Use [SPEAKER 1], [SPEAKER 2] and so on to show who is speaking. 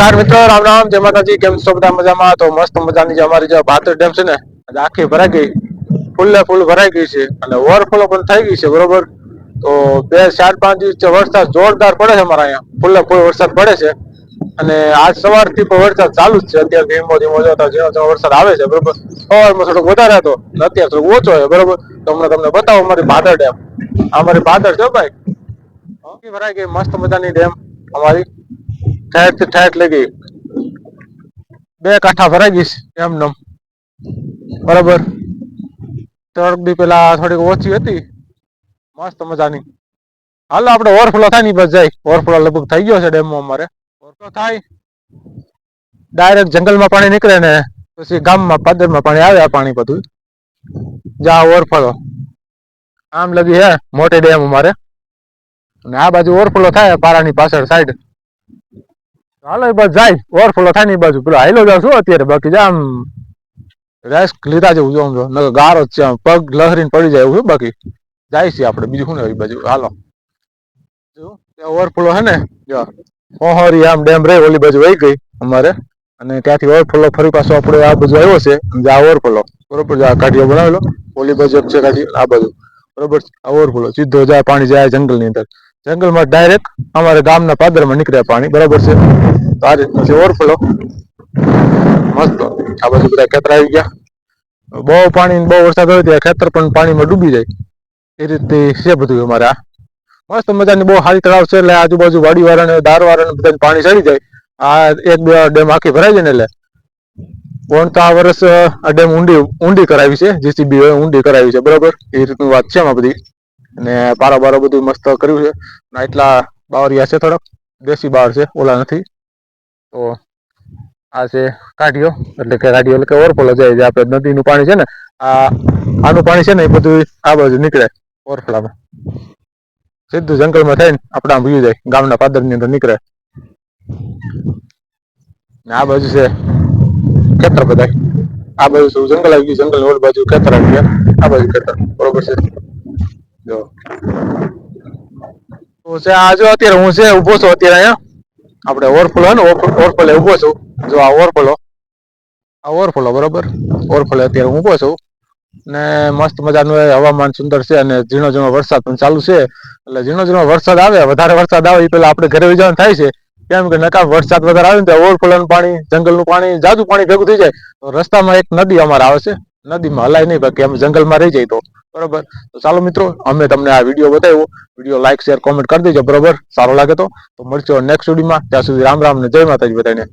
[SPEAKER 1] નમસ્કાર મિત્રો, રામ રામ, જય માતાજી, કેમ છો બધા મજામાં? તો મસ્ત મજાની જે અમારી જે ભાતર ડેમ છે ને આખી ભરાઈ ગઈ. ફૂલે ફૂલ ભરાઈ ગઈ છે અને ઓવરફ્લો પણ થઈ ગઈ છે, બરોબર? તો બે ચાર પાંચ દિવસ વરસાદ જોરદાર પડે છે અમારા અહીંયા. ફૂલે ફૂલ વરસાદ પડે છે. અને આજ સવારથી પણ વરસાદ ચાલુ જ છે. અત્યારે ધીમો ધીમો જોતા ઝીણો ઝીણો વરસાદ આવે છે, બરોબર? સવારમાં થોડોક વધારે હતો અત્યારે થોડોક ઓછો છે, બરોબર? તો હમણાં તમને બતાવો અમારી ભાદર ડેમ. અમારી ભાદર છે ભાઈ. ભરાઈ ગઈ, મસ્ત મજાની ડેમ અમારી. ઠેઠથી લઈ બે કાંઠા ભરાઈ ગઈ છે, એમ નમ. બરાબર. તરક બી પેલા થોડીક ઓછી હતી. મસ્ત મજાની. હાલો આપણે ઓવરફ્લો થાયની બસ જાય. ઓવરફ્લો લગભગ થઈ ગયો છે ડેમમાં અમારે. ઓવરફ્લો થાય. ડાયરેક્ટ જંગલમાં પાણી નીકળે ને પછી ગામમાં, પાદરમાં પાણી આવે આ પાણી બધું. જા ઓવરફ્લો આમ લગી હે મોટી ડેમ અમારે. અને આ બાજુ ઓવરફ્લો થાય, પારાની પાછળ સાઈડ હાલો, એ બસ જાય. ઓવરફ્લો થાય ને બાજુ. પેલો હાઈલો જાવ છું અત્યારે. બાકી જા આમ રેસ્ક લીધા જેવું જોઉં જો. નકર ગારો છે પગ લહરીને પડી જાય એવું બાકી. જાય છે આપણે. બીજું શું ને બાજુ? હાલો. ઓવરફ્લો હે ને? જો. ઓહરી આમ ડેમ રહી ઓલી બાજુ વહી ગઈ અમારે. અને ત્યાંથી ઓવરફ્લો ફરી પાછો આપણે આ બાજુ આવ્યો છે. આ ઓવરફ્લો બરોબર જો આ કાઢીઓ બનાવેલો. ઓલી બાજુ છે કાઢી. આ બાજુ. બરોબર ઓવરફ્લો સીધો જાય પાણી જાય જંગલની અંદર. જંગલમાં ડાયરેક્ટ અમારે ગામના પાદરમાં નીકળ્યા પાણી. બરાબર છે? તો આ રીતનો છે ઓવરફ્લો. મસ્ત. આ બાજુ બધા ખેતર આવી ગયા. બહુ પાણી બહુ વરસાદ હોય ત્યાં ખેતર પણ પાણીમાં ડૂબી જાય. એ રીતે છે બધું અમારે. આ મસ્ત મજાની બહુ સારી તળાવ છે એટલે આજુબાજુ વાડી વાળાને દાર વાળાને બધાને પાણી ચડી જાય. આ એક બે ડેમ આખી ભરાઈ જાય ને એટલે. પણ તો આ વર્ષ આ ડેમ ઊંડી ઊંડી કરાવી છે. જીસીબી ઊંડી કરાવી છે. બરાબર? એ રીતની વાત છે એમાં બધી. અને પારો બારો બધું મસ્ત કર્યું છે. એટલા બાવરિયા છે થોડાક. દેશી બાર છે, ઓલા નથી. તો આ છે કાઢીઓ એટલે કે કાઢીઓ એટલે કે ઓરફોલો જાય છે આપણે નદીનું પાણી છે ને, આ આનું પાણી છે ને, એ બધું આ બાજુ નીકળે ઓરફલામાં સીધું જંગલમાં થઈને આપણે આમ જાય, ગામના પાદરની અંદર નીકળે. ને આ બાજુ છે ખેતર બધા આ બાજુ જંગલ આવી ગયું જંગલ ઓલ બાજુ ખેતર આવી ગયા. આ બાજુ ખેતર, બરોબર છે. જો. તો છે, આ જો અત્યારે હું છે, ઊભો છું અત્યારે અહીંયા. આપણે ઓવરફ્લો હોય ને ઓરફલે ઊભો છું. જો આ ઓરફલો આ ઓવરફ્લો બરોબર? ઓવરફ્લો અત્યારે હું ઊભો છું. ને મસ્ત મજાનું હવામાન સુંદર છે અને ઝીણો ઝીણો વરસાદ પણ ચાલુ છે. એટલે ઝીણો ઝીણો વરસાદ આવે, વધારે વરસાદ આવે એ પેલા આપણે ઘરે જવાનું થાય છે. કેમ કે નકામ વરસાદ વધારે આવે ને ઓવરફ્લોનું પાણી, જંગલનું પાણી જાજુ પાણી ભેગું થઈ જાય. તો રસ્તામાં એક નદી અમારે આવે છે. નદીમાં હલાય નહીં, બાકી અમે જંગલમાં રહી જાય તો. બરોબર? તો ચાલો મિત્રો, અમે તમને આ વીડિયો બતાવ્યો. વીડિયો લાઈક શેર કોમેન્ટ કરી દેજો. બરોબર? સારો લાગે તો. મળશો નેક્સ્ટ વિડીયોમાં ત્યાં સુધી રામ રામ ને જય માતાજી બધાને.